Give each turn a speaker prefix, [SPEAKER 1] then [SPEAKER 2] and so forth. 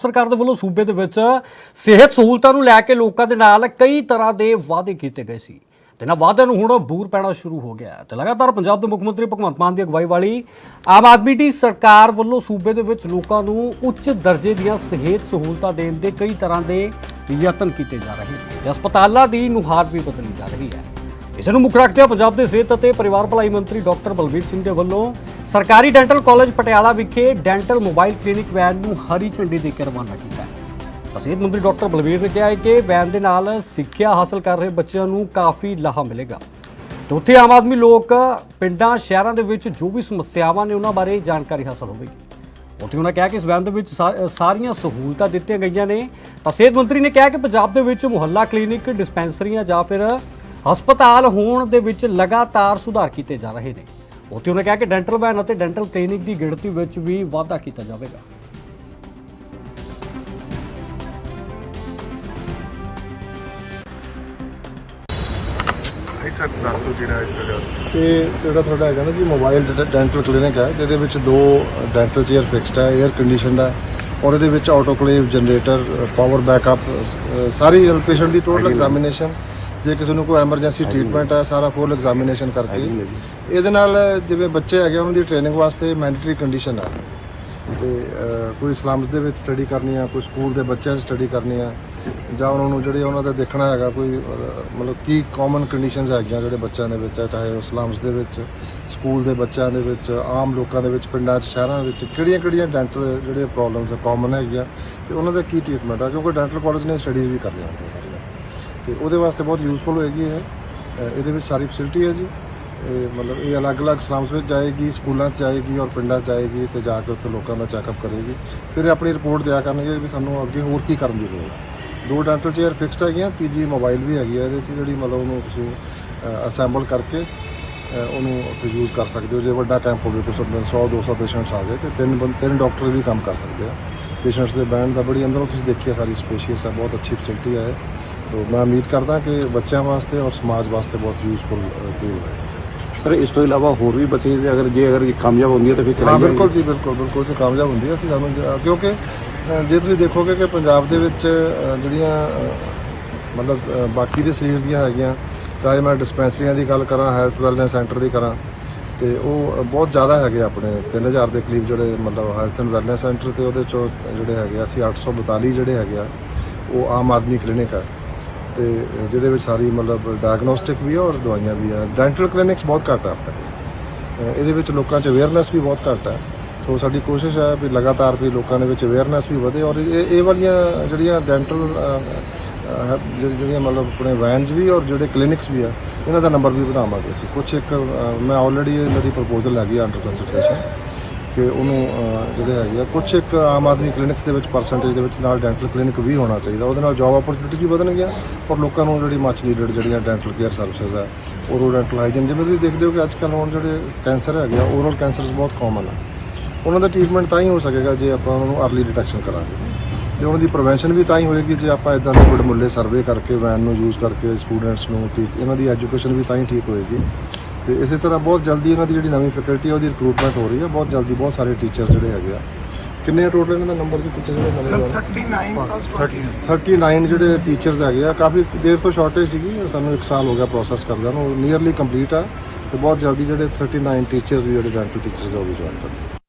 [SPEAKER 1] ਸਰਕਾਰ ਦੇ ਵੱਲੋਂ ਸੂਬੇ ਦੇ ਵਿੱਚ ਸਿਹਤ ਸਹੂਲਤਾਂ ਨੂੰ ਲੈ ਕੇ ਲੋਕਾਂ ਦੇ ਨਾਲ ਕਈ ਤਰ੍ਹਾਂ ਦੇ ਵਾਅਦੇ ਕੀਤੇ ਗਏ ਸੀ। ਤੇ ਇਹਨਾਂ ਵਾਅਦਿਆਂ ਨੂੰ ਹੁਣ ਬੂਰ ਪੈਣਾ ਸ਼ੁਰੂ ਹੋ ਗਿਆ ਹੈ। ਤੇ ਲਗਾਤਾਰ ਪੰਜਾਬ ਦੇ ਮੁੱਖ ਮੰਤਰੀ ਭਗਵੰਤ ਮਾਨ ਦੀ ਅਗਵਾਈ ਵਾਲੀ ਆਮ ਆਦਮੀ ਦੀ ਸਰਕਾਰ ਵੱਲੋਂ ਸੂਬੇ ਦੇ ਵਿੱਚ ਲੋਕਾਂ ਨੂੰ ਉੱਚ ਦਰਜੇ ਦੀਆਂ ਸਿਹਤ ਸਹੂਲਤਾਂ ਦੇਣ ਦੇ ਕਈ ਤਰ੍ਹਾਂ ਦੇ ਯਤਨ ਕੀਤੇ ਜਾ ਰਹੇ ਨੇ। ਹਸਪਤਾਲਾਂ ਦੀ ਨੁਹਾਰ ਵੀ ਬਦਲੀ ਜਾ ਰਹੀ ਹੈ। ਇਸ ਨੂੰ ਮੁੱਖ ਰੱਖਦਿਆਂ ਪੰਜਾਬ ਦੇ ਸਿਹਤ ਅਤੇ ਪਰਿਵਾਰ ਭਲਾਈ ਮੰਤਰੀ ਡਾਕਟਰ ਬਲਬੀਰ ਸਿੰਘ ਦੇ ਵੱਲੋਂ ਸਰਕਾਰੀ ਡੈਂਟਲ ਕਾਲਜ ਪਟਿਆਲਾ ਵਿਖੇ ਡੈਂਟਲ ਮੋਬਾਈਲ ਕਲੀਨਿਕ ਵੈਨ ਨੂੰ ਹਰੀ ਝੰਡੀ ਦੇ ਕੇ ਰਵਾਨਾ ਕੀਤਾ ਹੈ। ਤਾਂ ਸਿਹਤ ਮੰਤਰੀ ਡਾਕਟਰ ਬਲਬੀਰ ਨੇ ਕਿਹਾ ਹੈ ਕਿ ਵੈਨ ਦੇ ਨਾਲ ਸਿੱਖਿਆ ਹਾਸਲ ਕਰ ਰਹੇ ਬੱਚਿਆਂ ਨੂੰ ਕਾਫੀ ਲਾਹਾ ਮਿਲੇਗਾ। ਤੇ ਉੱਥੇ ਆਮ ਆਦਮੀ ਲੋਕ ਪਿੰਡਾਂ, ਸ਼ਹਿਰਾਂ ਦੇ ਵਿੱਚ ਜੋ ਵੀ ਸਮੱਸਿਆਵਾਂ ਨੇ ਉਹਨਾਂ ਬਾਰੇ ਜਾਣਕਾਰੀ ਹਾਸਲ ਹੋਵੇਗੀ ਉੱਥੇ ਉਹਨਾਂ ਕਿਹਾ ਕਿ ਇਸ ਵੈਨ ਦੇ ਵਿੱਚ ਸਾ- ਸਾਰੀਆਂ ਸਹੂਲਤਾਂ ਦਿੱਤੀਆਂ ਗਈਆਂ ਨੇ। ਤਾਂ ਸਿਹਤ ਮੰਤਰੀ ਨੇ ਕਿਹਾ ਕਿ ਪੰਜਾਬ ਦੇ ਵਿੱਚ ਮੁਹੱਲਾ ਕਲੀਨਿਕ, ਡਿਸਪੈਂਸਰੀਆਂ ਜਾਂ ਫਿਰ ਹਸਪਤਾਲ ਹੋਣ ਦੇ ਵਿੱਚ ਲਗਾਤਾਰ ਸੁਧਾਰ ਕੀਤੇ ਜਾ ਰਹੇ ਨੇ। ਉੱਥੇ ਉਹਨਾਂ ਕਿਹਾ ਕਿ ਡੈਂਟਲ ਵੈਨ ਅਤੇ ਡੈਂਟਲ ਕਲੀਨਿਕ ਦੀ ਗਿਣਤੀ ਵਿੱਚ ਵੀ ਵਾਧਾ ਕੀਤਾ ਜਾਵੇਗਾ।
[SPEAKER 2] ਨਹੀਂ ਸਰ ਦੱਸ ਦਿਓ ਜਿਹੜਾ ਇੱਥੇ ਦਾ
[SPEAKER 3] ਇਹ ਜਿਹੜਾ ਤੁਹਾਡਾ ਹੈਗਾ ਨਾ ਜੀ ਮੋਬਾਈਲ ਡੈਂਟਲ ਕਲੀਨਿਕ ਹੈ ਜਿਹਦੇ ਵਿੱਚ ਦੋ ਡੈਂਟਲ ਚੇਅਰ ਫਿਕਸਡ ਹੈ 에ਅਰ ਕੰਡੀਸ਼ਨਡ ਹੈ ਔਰ ਇਹਦੇ ਵਿੱਚ ਆਟੋਕਲੇਵ ਜਨਰੇਟਰ ਪਾਵਰ ਬੈਕਅਪ ਸਾਰੀ ਪੇਸ਼ੈਂਟ ਦੀ ਟੋਟਲ ਐਗਜ਼ਾਮੀਨੇਸ਼ਨ ਜੇ ਕਿਸੇ ਨੂੰ ਕੋਈ ਐਮਰਜੈਂਸੀ ਟ੍ਰੀਟਮੈਂਟ ਹੈ ਸਾਰਾ ਫੁੱਲ ਐਗਜ਼ਾਮੀਨੇਸ਼ਨ ਕਰਕੇ ਇਹਦੇ ਨਾਲ ਜਿਵੇਂ ਬੱਚੇ ਹੈਗੇ ਉਹਨਾਂ ਦੀ ਟ੍ਰੇਨਿੰਗ ਵਾਸਤੇ ਮੈਂਡੇਟਰੀ ਕੰਡੀਸ਼ਨ ਹੈ ਤੇ ਕੋਈ ਸਲਮਸ ਦੇ ਵਿੱਚ ਸਟੱਡੀ ਕਰਨੀ ਆ ਕੋਈ ਸਕੂਲ ਦੇ ਬੱਚਿਆਂ 'ਚ ਸਟੱਡੀ ਕਰਨੀ ਆ ਜਾਂ ਉਹਨਾਂ ਨੂੰ ਜਿਹੜੇ ਉਹਨਾਂ ਦਾ ਦੇਖਣਾ ਹੈਗਾ ਕੋਈ ਮਤਲਬ ਕੀ ਕਾਮਨ ਕੰਡੀਸ਼ਨਸ ਹੈਗੀਆਂ ਜਿਹੜੇ ਬੱਚਿਆਂ ਦੇ ਵਿੱਚ ਚਾਹੇ ਉਹ ਸਲਮਸ ਦੇ ਵਿੱਚ ਸਕੂਲ ਦੇ ਬੱਚਿਆਂ ਦੇ ਵਿੱਚ ਆਮ ਲੋਕਾਂ ਦੇ ਵਿੱਚ ਪਿੰਡਾਂ 'ਚ ਸ਼ਹਿਰਾਂ ਵਿੱਚ ਕਿਹੜੀਆਂ ਕਿਹੜੀਆਂ ਡੈਂਟਲ ਜਿਹੜੇ ਪ੍ਰੋਬਲਮਸ ਕਾਮਨ ਹੈਗੀਆਂ ਤੇ ਉਹਨਾਂ ਦਾ ਕੀ ਟ੍ਰੀਟਮੈਂਟ ਆ ਕਿਉਂਕਿ ਡੈਂਟਲ ਕਾਲਜ ਨੇ ਸਟੱਡੀਜ਼ ਵੀ ਕਰਨੀਆਂ ਹੁੰਦੀਆਂ ਤੇ ਉਹਦੇ ਵਾਸਤੇ ਬਹੁਤ ਯੂਸਫੁਲ ਹੋਏਗੀ ਇਹ। ਇਹਦੇ ਵਿੱਚ ਸਾਰੀ ਫੈਸਿਲਿਟੀ ਹੈ ਜੀ। ਇਹ ਮਤਲਬ ਇਹ ਅਲੱਗ-ਅਲੱਗ ਸਲਮਸ ਵਿੱਚ ਜਾਏਗੀ, ਸਕੂਲਾਂ 'ਚ ਜਾਏਗੀ ਔਰ ਪਿੰਡਾਂ 'ਚ ਜਾਏਗੀ ਤੇ ਜਾ ਕੇ ਉੱਥੇ ਲੋਕਾਂ ਦਾ ਚੈੱਕਅਪ ਕਰੇਗੀ। ਫਿਰ ਆਪਣੀ ਰਿਪੋਰਟ ਦਿਆ ਕਰਨਗੇ ਵੀ ਸਾਨੂੰ ਅੱਗੇ ਹੋਰ ਕੀ ਕਰਨ ਦੀ ਲੋੜ ਹੈ। ਦੋ ਡੈਂਟਲ ਚੇਅਰ ਫਿਕਸਡ ਹੈਗੀਆਂ, ਤੀਜੀ ਮੋਬਾਈਲ ਵੀ ਹੈਗੀ ਹੈ ਇਹਦੇ 'ਚ, ਜਿਹੜੀ ਮਤਲਬ ਉਹਨੂੰ ਤੁਸੀਂ ਅਸੈਂਬਲ ਕਰਕੇ ਉਹਨੂੰ ਉੱਥੇ ਯੂਜ਼ ਕਰ ਸਕਦੇ ਹੋ। ਜੇ ਵੱਡਾ ਕੈਂਪ ਹੋਵੇ ਕੁਛ 100 200 ਪੇਸ਼ੈਂਟਸ ਆ ਗਏ ਤੇ ਤਿੰਨ ਬੰ- ਤਿੰਨ ਡਾਕਟਰ ਵੀ ਕੰਮ ਕਰ ਸਕਦੇ ਆ। ਪੇਸ਼ੈਂਟਸ ਦੇ ਬੈਂਡ ਦਾ ਬੜੀ ਅੰਦਰੋਂ ਤੁਸੀਂ ਦੇਖਿਆ ਸਾਰੀ ਸਪੇਸ਼ੀਅਸ ਹੈ ਬਹੁਤ ਅੱਛੀ ਫੈਸਿਲਿਟੀ ਹੈ ਤੋ ਮੈਂ ਉਮੀਦ ਕਰਦਾ ਕਿ ਬੱਚਿਆਂ ਵਾਸਤੇ ਔਰ ਸਮਾਜ ਵਾਸਤੇ ਬਹੁਤ ਯੂਜ਼ਫੁਲ ਟੂਲ ਹੈ।
[SPEAKER 4] ਸਰ ਇਸ ਤੋਂ ਇਲਾਵਾ ਹੋਰ ਵੀ ਬੱਚੇ ਜੇ ਅਗਰ ਜੇ ਅਗਰ ਇਹ ਕਾਮਯਾਬ ਹੁੰਦੀ ਹੈ ਤਾਂ ਫਿਰ ਚਲਾਈ
[SPEAKER 3] ਬਿਲਕੁਲ ਜੀ ਬਿਲਕੁਲ ਬਿਲਕੁਲ ਜੀ ਕਾਮਯਾਬ ਹੁੰਦੀ ਹੈ ਅਸੀਂ ਸਾਨੂੰ ਕਿਉਂਕਿ ਜੇ ਤੁਸੀਂ ਦੇਖੋਗੇ ਕਿ ਪੰਜਾਬ ਦੇ ਵਿੱਚ ਜਿਹੜੀਆਂ ਮਤਲਬ ਬਾਕੀ ਦੇ ਸਰੀਰ ਦੀਆਂ ਹੈਗੀਆਂ ਚਾਹੇ ਮੈਂ ਡਿਸਪੈਂਸਰੀਆਂ ਦੀ ਗੱਲ ਕਰਾਂ ਹੈਲਥ ਵੈਲਨੈਸ ਸੈਂਟਰ ਦੀ ਕਰਾਂ ਤੇ ਉਹ ਬਹੁਤ ਜ਼ਿਆਦਾ ਹੈਗੇ ਆਪਣੇ 3000 ਦੇ ਕਰੀਬ ਜਿਹੜੇ ਮਤਲਬ ਹੈਲਥ ਐਂਡ ਵੈਲਨੈਸ ਸੈਂਟਰ ਤੇ ਉਹਦੇ ਚੋਂ ਜਿਹੜੇ ਹੈਗੇ ਆ, ਅਸੀਂ 842 ਜਿਹੜੇ ਹੈਗੇ ਆ ਉਹ ਆਮ ਆਦਮੀ ਕਲੀਨਿਕ ਹੈ ਤੇ ਜਿਹਦੇ ਵਿੱਚ ਸਾਰੀ ਮਤਲਬ ਡਾਇਗਨੋਸਟਿਕ ਵੀ ਹੈ ਔਰ ਦਵਾਈਆਂ ਵੀ ਹੈ ਡੈਂਟਲ ਕਲੀਨਿਕਸ ਬਹੁਤ ਘੱਟ ਆ ਆਪਣੇ। ਇਹਦੇ ਵਿੱਚ ਲੋਕਾਂ 'ਚ ਅਵੇਅਰਨੈਸ ਵੀ ਬਹੁਤ ਘੱਟ ਹੈ ਸੋ ਸਾਡੀ ਕੋਸ਼ਿਸ਼ ਹੈ ਵੀ ਲਗਾਤਾਰ ਵੀ ਲੋਕਾਂ ਦੇ ਵਿੱਚ ਅਵੇਅਰਨੈਸ ਵੀ ਵਧੇ ਔਰ ਇਹ ਇਹ ਵਾਲੀਆਂ ਜਿਹੜੀਆਂ ਡੈਂਟਲ ਜਿਹੜੀਆਂ ਮਤਲਬ ਆਪਣੇ ਵੈਨਸ ਵੀ ਔਰ ਜਿਹੜੇ ਕਲੀਨਿਕਸ ਵੀ ਆ ਇਹਨਾਂ ਦਾ ਨੰਬਰ ਵੀ ਵਧਾਵਾਂਗੇ ਅਸੀਂ। ਕੁਝ ਇੱਕ ਅਹ, ਮੈਂ ਆਲਰੇਡੀ ਮੇਰੀ ਪ੍ਰਪੋਜ਼ਲ ਹੈਗੀ ਆ ਅੰਡਰ ਕੰਸਲਟੇਸ਼ਨ ਕਿ ਉਹਨੂੰ ਜਿਹੜੇ ਹੈਗੇ ਆ ਕੁਝ ਇੱਕ ਆਮ ਆਦਮੀ ਕਲੀਨਿਕਸ ਦੇ ਵਿੱਚ ਪਰਸੈਂਟੇਜ ਦੇ ਵਿੱਚ ਨਾਲ ਡੈਂਟਲ ਕਲੀਨਿਕ ਵੀ ਹੋਣਾ ਚਾਹੀਦਾ। ਉਹਦੇ ਨਾਲ ਜੌਬ ਓਪਰਚੁਨਿਟੀ ਵੀ ਵਧਣਗੀਆਂ ਔਰ ਲੋਕਾਂ ਨੂੰ ਜਿਹੜੀ ਮੱਚ ਨੀਡਡ ਜਿਹੜੀਆਂ ਡੈਂਟਲ ਕੇਅਰ ਸਰਵਿਸਿਜ਼ ਆ ਓਰਲ ਡੈਂਟਲ ਹਾਈਜਨ ਜਿਵੇਂ ਤੁਸੀਂ ਦੇਖਦੇ ਹੋ ਕਿ ਅੱਜ ਕੱਲ੍ਹ ਹੁਣ ਜਿਹੜੇ ਕੈਂਸਰ ਹੈਗੇ ਆ ਓਰਲ ਕੈਂਸਰਸ ਬਹੁਤ ਕਾਮਨ ਆ। ਉਹਨਾਂ ਦਾ ਟ੍ਰੀਟਮੈਂਟ ਤਾਂ ਹੀ ਹੋ ਸਕੇਗਾ ਜੇ ਆਪਾਂ ਉਹਨਾਂ ਨੂੰ ਅਰਲੀ ਡਿਟੈਕਸ਼ਨ ਕਰਾਂਗੇ। ਤੇ ਉਹਨਾਂ ਦੀ ਪ੍ਰੀਵੈਂਸ਼ਨ ਵੀ ਤਾਂ ਹੀ ਹੋਏਗੀ ਜੇ ਆਪਾਂ ਇਦਾਂ ਦੇ ਵੱਡੇ ਸਰਵੇ ਕਰਕੇ ਵੈਨ ਨੂੰ ਯੂਜ਼ ਕਰਕੇ ਸਟੂਡੈਂਟਸ ਨੂੰ ਟੀਚ ਇਹਨਾਂ ਦੀ ਐਜੂਕੇਸ਼ਨ ਵੀ ਤਾਂ ਹੀ ਠੀਕ ਹੋਏਗੀ। ਤੇ ਇਸੇ ਤਰ੍ਹਾਂ ਬਹੁਤ ਜਲਦੀ ਇਹਨਾਂ ਦੀ ਜਿਹੜੀ ਨਵੀਂ ਫੈਕਲਟੀ ਉਹਦੀ ਰਿਕਰੂਟਮੈਂਟ ਹੋ ਰਹੀ ਹੈ ਬਹੁਤ ਜਲਦੀ ਬਹੁਤ ਸਾਰੇ ਟੀਚਰਸ ਜਿਹੜੇ ਹੈਗੇ ਆ। ਕਿੰਨੇ ਟੋਟਲ ਇਹਨਾਂ ਦਾ ਨੰਬਰ ਜੀ ਟੀਚਰ ਜਿਹੜੇ ਨਵੇਂ ਸਰ 39 39 ਜਿਹੜੇ ਟੀਚਰਸ ਹੈਗੇ ਆ ਕਾਫੀ ਦੇਰ ਤੋਂ ਸ਼ਾਰਟੇਜ ਸੀਗੀ ਸਾਨੂੰ 1 ਸਾਲ ਹੋ ਗਿਆ ਪ੍ਰੋਸੈਸ ਕਰਦਿਆਂ ਨੂੰ ਨੀਅਰਲੀ ਕੰਪਲੀਟ ਆ। ਤੇ ਬਹੁਤ ਜਲਦੀ ਜਿਹੜੇ 39 ਟੀਚਰਸ ਵੀ ਜਿਹੜੇ ਡੈਂਟਲ ਟੀਚਰਸ ਆ ਉਹ ਵੀ ਜੁਆਇਨ ਕਰਨਗੇ